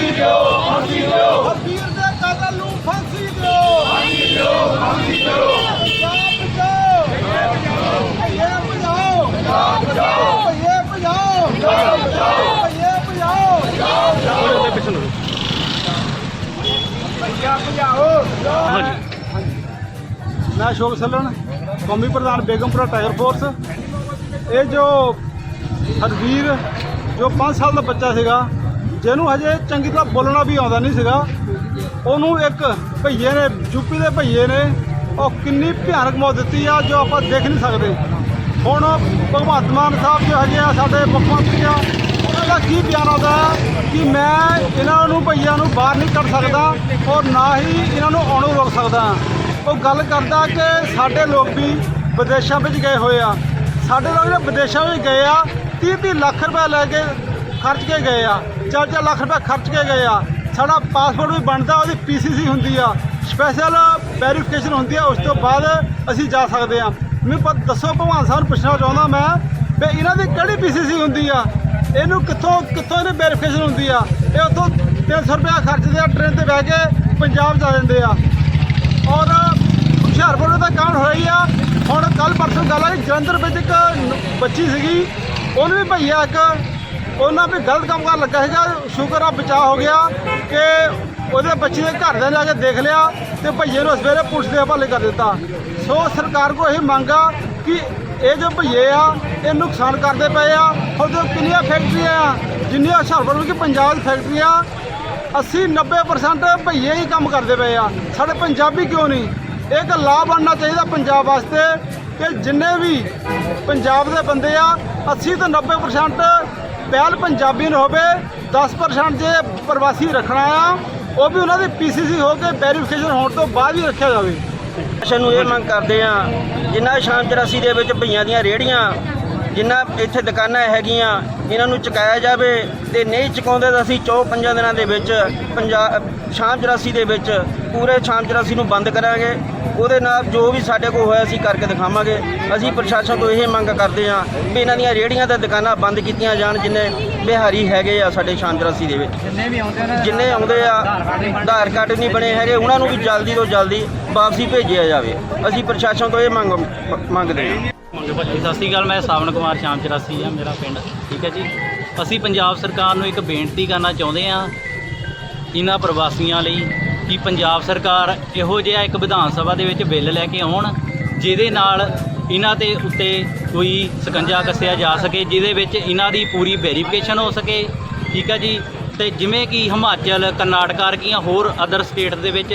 ਫਾਂਸੀ ਦਿਓ ਫਾਂਸੀ ਦਿਓ ਵੀਰ ਦੇ ਕਾਤਲ ਨੂੰ ਫਾਂਸੀ ਦਿਓ। ਫਾਂਸੀ ਦਿਓ ਫਾਂਸੀ ਦਿਓ। ਪੰਜਾਬ ਬਚਾਓ ਭਈਏ ਬਚਾਓ ਪੰਜਾਬ ਬਚਾਓ ਭਈਏ ਬਚਾਓ ਪੰਜਾਬ ਬਚਾਓ ਭਈਏ ਬਚਾਓ ਭਈਆ ਬਚਾਓ ਮੈਂ ਅਸ਼ੋਕ ਸੱਲਣ ਕੌਮੀ ਪ੍ਰਧਾਨ ਬੇਗਮਪੁਰਾ ਟਾਈਗਰ ਫੋਰਸ। ਇਹ ਜੋ ਹਰਵੀਰ ਜੋ 5 ਸਾਲ ਦਾ ਬੱਚਾ ਸੀਗਾ ਜਿਹਨੂੰ ਹਜੇ ਚੰਗੀ ਤਰ੍ਹਾਂ ਬੋਲਣਾ ਵੀ ਆਉਂਦਾ ਨਹੀਂ ਸੀਗਾ। ਉਹਨੂੰ ਇੱਕ ਭਈਏ ਨੇ ਯੂਪੀ ਦੇ ਭਈਏ ਨੇ, ਉਹ ਕਿੰਨੀ ਭਿਆਨਕ ਮੌਤ ਦਿੱਤੀ ਆ ਜੋ ਆਪਾਂ ਦੇਖ ਨਹੀਂ ਸਕਦੇ। ਹੁਣ ਭਗਵੰਤ ਮਾਨ ਸਾਹਿਬ ਜੋ ਹੈਗੇ ਆ ਸਾਡੇ ਮੁੱਖ ਮੰਤਰੀ ਆ, ਉਹਨਾਂ ਦਾ ਕੀ ਬਿਆਨ ਆਉਂਦਾ ਕਿ ਮੈਂ ਇਹਨਾਂ ਨੂੰ, ਭਈਆਂ ਨੂੰ ਬਾਹਰ ਨਹੀਂ ਕੱਢ ਸਕਦਾ ਔਰ ਨਾ ਹੀ ਇਹਨਾਂ ਨੂੰ ਆਉਣੋਂ ਰੋਕ ਸਕਦਾ। ਉਹ ਗੱਲ ਕਰਦਾ ਕਿ ਸਾਡੇ ਲੋਕ ਵੀ ਵਿਦੇਸ਼ਾਂ ਵਿੱਚ ਗਏ ਹੋਏ ਆ। ਸਾਡੇ ਲੋਕ ਜਿਹੜੇ ਵਿਦੇਸ਼ਾਂ ਵਿੱਚ ਗਏ ਆ 30 30 ਲੱਖ ਰੁਪਏ ਲੈ ਕੇ ਖਰਚ ਕੇ ਗਏ ਆ 4-4 ਲੱਖ ਰੁਪਏ ਖਰਚ ਕੇ ਗਏ ਆ। ਸਾਡਾ ਪਾਸਪੋਰਟ ਵੀ ਬਣਦਾ, ਉਹਦੀ ਪੀਸੀਸੀ ਹੁੰਦੀ ਆ। ਸਪੈਸ਼ਲ ਵੈਰੀਫਿਕੇਸ਼ਨ ਹੁੰਦੀ ਆ, ਉਸ ਤੋਂ ਬਾਅਦ ਅਸੀਂ ਜਾ ਸਕਦੇ ਆ। ਮੈਨੂੰ ਪਤਾ ਦੱਸੋ, ਭਗਵਾਨ ਸਾਹਿਬ ਨੂੰ ਪੁੱਛਣਾ ਚਾਹੁੰਦਾ ਮੈਂ ਵੀ ਇਹਨਾਂ ਦੀ ਕਿਹੜੀ ਪੀਸੀਸੀ ਹੁੰਦੀ ਆ? ਇਹਨੂੰ ਕਿੱਥੋਂ ਕਿੱਥੋਂ ਇਹਦੀ ਵੈਰੀਫਿਕੇਸ਼ਨ ਹੁੰਦੀ ਆ? ਇਹ ਉੱਥੋਂ 300 ਰੁਪਏ ਖਰਚਦੇ ਆ ਟ੍ਰੇਨ ਤੇ ਬਹਿ ਕੇ ਪੰਜਾਬ ਜਾ ਦਿੰਦੇ ਆ। ਔਰ ਹੁਸ਼ਿਆਰਪੁਰ ਦਾ ਕਾਂਡ ਹੋਈ ਆ। ਹੁਣ ਕੱਲ ਪਰਸੋਂ ਗੱਲ ਆਈ, ਜਲੰਧਰ ਵਿੱਚ ਇੱਕ ਬੱਚੀ ਸੀਗੀ, ਉਹਨੂੰ ਵੀ ਭਈਆ ਇੱਕ ਉਹਨਾਂ ਵੀ ਗਲਤ ਕੰਮ ਕਰਨ ਲੱਗਾ ਸੀਗਾ। ਸ਼ੁਕਰ ਆ, ਬਚਾਅ ਹੋ ਗਿਆ ਕਿ ਉਹਦੇ ਬੱਚੇ ਦੇ ਘਰ ਦੇ ਜਾ ਕੇ ਦੇਖ ਲਿਆ ਤੇ ਭਈਏ ਨੂੰ ਸਵੇਰੇ ਪੁਲਿਸ ਦੇ ਹਵਾਲੇ ਕਰ ਦਿੱਤਾ। ਸੋ ਸਰਕਾਰ ਕੋ ਇਹ ਮੰਗਾ ਕਿ ਇਹ ਜੋ ਭਈਏ ਆ, ਇਹ ਨੁਕਸਾਨ ਕਰਦੇ ਪਏ ਆ। ਹੁਣ ਜੋ ਕਿੰਨੀਆਂ ਫੈਕਟਰੀਆਂ ਆ, ਜਿੰਨੀਆਂ ਹੁਸ਼ਿਆਰਪੁਰ ਵਿੱਚ ਪੰਜਾਬ ਦੀ ਫੈਕਟਰੀਆਂ 80 90% ਭਈਏ ਹੀ ਕੰਮ ਕਰਦੇ ਪਏ ਆ। ਸਾਡੇ ਪੰਜਾਬੀ ਕਿਉਂ ਨਹੀਂ? ਇਹ ਇੱਕ ਲਾਭ ਬਣਨਾ ਚਾਹੀਦਾ ਪੰਜਾਬ ਵਾਸਤੇ ਕਿ ਜਿੰਨੇ ਵੀ ਪੰਜਾਬ ਦੇ ਬੰਦੇ ਆ 80 ਤੋਂ 90% ਪਹਿਲ ਪੰਜਾਬੀ ਨੂੰ ਹੋਵੇ 10% ਜੇ ਪ੍ਰਵਾਸੀ ਰੱਖਣਾ ਆ, ਉਹ ਵੀ ਉਹਨਾਂ ਦੀ ਪੀਸੀਸੀ ਹੋ ਕੇ ਵੈਰੀਫਿਕੇਸ਼ਨ ਹੋਣ ਤੋਂ ਬਾਅਦ ਹੀ ਰੱਖਿਆ ਜਾਵੇ। ਪ੍ਰਸ਼ਾਸਨ ਨੂੰ ਇਹ ਮੰਗ ਕਰਦੇ ਆ ਜਿੰਨਾ ਸ਼ਾਮ 84 ਦੇ ਵਿੱਚ ਭਈਆਂ ਦੀਆਂ ਰੇੜੀਆਂ ਜਿੰਨਾ ਇੱਥੇ ਦੁਕਾਨਾਂ ਹੈਗੀਆਂ ਇਹਨਾਂ ਨੂੰ ਚੁਕਾਇਆ ਜਾਵੇ ਤੇ ਨਹੀਂ ਚੁਕਾਉਂਦੇ ਤਾਂ ਅਸੀਂ ਚੌ ਪੰਜਾਂ ਦਿਨਾਂ ਦੇ ਵਿੱਚ ਪੰਜਾਬ ਸ਼ਾਮ 84 ਦੇ ਵਿੱਚ ਪੂਰੇ ਸ਼ਾਮ 84 ਨੂੰ ਬੰਦ ਕਰਾਂਗੇ। ਉਹਦੇ ਨਾਲ ਜੋ ਵੀ ਸਾਡੇ ਕੋਲ ਹੋਇਆ ਅਸੀਂ ਕਰਕੇ ਦਿਖਾਵਾਂਗੇ। ਅਸੀਂ ਪ੍ਰਸ਼ਾਸਨ ਤੋਂ ਇਹ ਮੰਗ ਕਰਦੇ ਆ ਵੀ ਇਹਨਾਂ ਦੀਆਂ ਰੇੜੀਆਂ ਤੇ ਦੁਕਾਨਾਂ ਬੰਦ ਕੀਤੀਆਂ ਜਾਣ ਜਿੰਨੇ ਬਿਹਾਰੀ ਹੈਗੇ ਆ ਸਾਡੇ ਸ਼ਾਮ 84 ਦੇ ਵਿੱਚ। ਜਿੰਨੇ ਆਉਂਦੇ ਆ ਆਧਾਰ ਕਾਰਡ ਨਹੀਂ ਬਣੇ ਹੈਗੇ ਉਹਨਾਂ ਨੂੰ ਵੀ ਜਲਦੀ ਤੋਂ ਜਲਦੀ ਵਾਪਸੀ ਭੇਜਿਆ ਜਾਵੇ। ਅਸੀਂ ਪ੍ਰਸ਼ਾਸਨ ਤੋਂ ਇਹ ਮੰਗ ਮੰਗਦੇ ਹਾਂ। ਜੀ, ਸਤਿ ਸ਼੍ਰੀ ਅਕਾਲ, ਮੈਂ ਸਾਵਣ ਕੁਮਾਰ ਸ਼ਾਮ 84 ਆ, ਮੇਰਾ ਪਿੰਡ, ਠੀਕ ਹੈ ਜੀ? ਅਸੀਂ ਪੰਜਾਬ ਸਰਕਾਰ ਨੂੰ ਇੱਕ ਬੇਨਤੀ ਕਰਨਾ ਚਾਹੁੰਦੇ ਆ ਇਹਨਾਂ ਪ੍ਰਵਾਸੀਆਂ ਲਈ ਕਿ ਪੰਜਾਬ ਸਰਕਾਰ ਇਹੋ ਜਿਹਾ ਇੱਕ ਵਿਧਾਨ ਸਭਾ ਦੇ ਵਿੱਚ ਬਿੱਲ ਲੈ ਕੇ ਆਉਣ, ਜਿਹਦੇ ਨਾਲ ਇਹਨਾਂ ਦੇ ਉੱਤੇ ਕੋਈ ਸਕੰਜਾ ਕੱਸਿਆ ਜਾ ਸਕੇ, ਜਿਹਦੇ ਵਿੱਚ ਇਹਨਾਂ ਦੀ ਪੂਰੀ ਵੈਰੀਫਿਕੇਸ਼ਨ ਹੋ ਸਕੇ, ਠੀਕ ਹੈ ਜੀ? ਤੇ ਜਿਵੇਂ ਕਿ ਹਿਮਾਚਲ, ਕਰਨਾਟਕਾ ਵਰਗੀਆਂ ਹੋਰ ਅਦਰ ਸਟੇਟ ਦੇ ਵਿੱਚ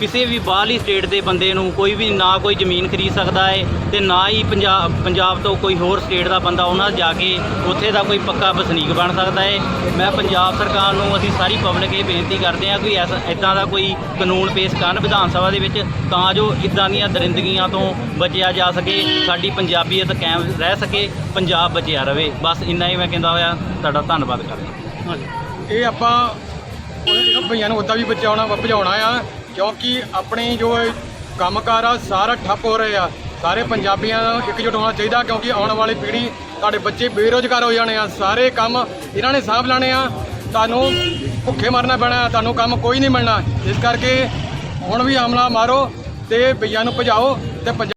ਕਿਸੇ ਵੀ ਬਾਹਰਲੀ ਸਟੇਟ ਦੇ ਬੰਦੇ ਨੂੰ ਕੋਈ ਵੀ ਨਾ ਕੋਈ ਜ਼ਮੀਨ ਖਰੀਦ ਸਕਦਾ ਹੈ ਤੇ ਨਾ ਹੀ ਪੰਜਾਬ ਪੰਜਾਬ ਤੋਂ ਕੋਈ ਹੋਰ ਸਟੇਟ ਦਾ ਬੰਦਾ ਉਹਨਾਂ ਜਾ ਕੇ ਉੱਥੇ ਦਾ ਕੋਈ ਪੱਕਾ ਵਸਨੀਕ ਬਣ ਸਕਦਾ ਹੈ ਮੈਂ ਪੰਜਾਬ ਸਰਕਾਰ ਨੂੰ ਅਸੀਂ ਸਾਰੀ ਪਬਲਿਕ ਇਹ ਬੇਨਤੀ ਕਰਦੇ ਹਾਂ ਕੋਈ ਐਸਾ ਇਦਾਂ ਦਾ ਕੋਈ ਕਾਨੂੰਨ ਪੇਸ਼ ਕਰਨ ਵਿਧਾਨ ਸਭਾ ਦੇ ਵਿੱਚ ਤਾਂ ਜੋ ਇਦਾਂ ਦੀਆਂ ਦਰਿੰਦਗੀਆਂ ਤੋਂ ਬਚਿਆ ਜਾ ਸਕੇ, ਸਾਡੀ ਪੰਜਾਬੀਅਤ ਕਾਇਮ ਰਹਿ ਸਕੇ, ਪੰਜਾਬ ਬਚਿਆ ਰਵੇ। ਬਸ ਇੰਨਾ ਹੀ ਮੈਂ ਕਹਿੰਦਾ ਹੋਇਆ। ਤੁਹਾਡਾ ਧੰਨਵਾਦ ਕਰਦਾ। ਇਹ ਆਪਾਂ ਉਹਨਾਂ ਭਈਆਂ ਨੂੰ ਉੱਦਾਂ ਵੀ ਬਚਾਉਣਾ, ਭਜਾਉਣਾ ਆ। ਕਿਉਂਕਿ ਆਪਣੀ ਜੋ ਇਹ ਕੰਮਕਾਰ ਆ, ਸਾਰਾ ਠੱਪ ਹੋ ਰਹੇ ਆ। ਸਾਰੇ ਪੰਜਾਬੀਆਂ ਨੂੰ ਇਕਜੁੱਟ ਹੋਣਾ ਚਾਹੀਦਾ ਕਿਉਂਕਿ ਆਉਣ ਵਾਲੀ ਪੀੜ੍ਹੀ ਤੁਹਾਡੇ ਬੱਚੇ ਬੇਰੋਜ਼ਗਾਰ ਹੋ ਜਾਣੇ ਆ। ਸਾਰੇ ਕੰਮ ਇਹਨਾਂ ਨੇ ਸਾਂਭ ਲੈਣੇ ਆ। ਤੁਹਾਨੂੰ ਭੁੱਖੇ ਮਰਨਾ ਪੈਣਾ, ਤੁਹਾਨੂੰ ਕੰਮ ਕੋਈ ਨਹੀਂ ਮਿਲਣਾ। ਇਸ ਕਰਕੇ ਹੁਣ ਵੀ ਹਮਲਾ ਮਾਰੋ ਤੇ ਬਈਆਂ ਨੂੰ ਭਜਾਓ ਤੇ ਪੰਜਾਬ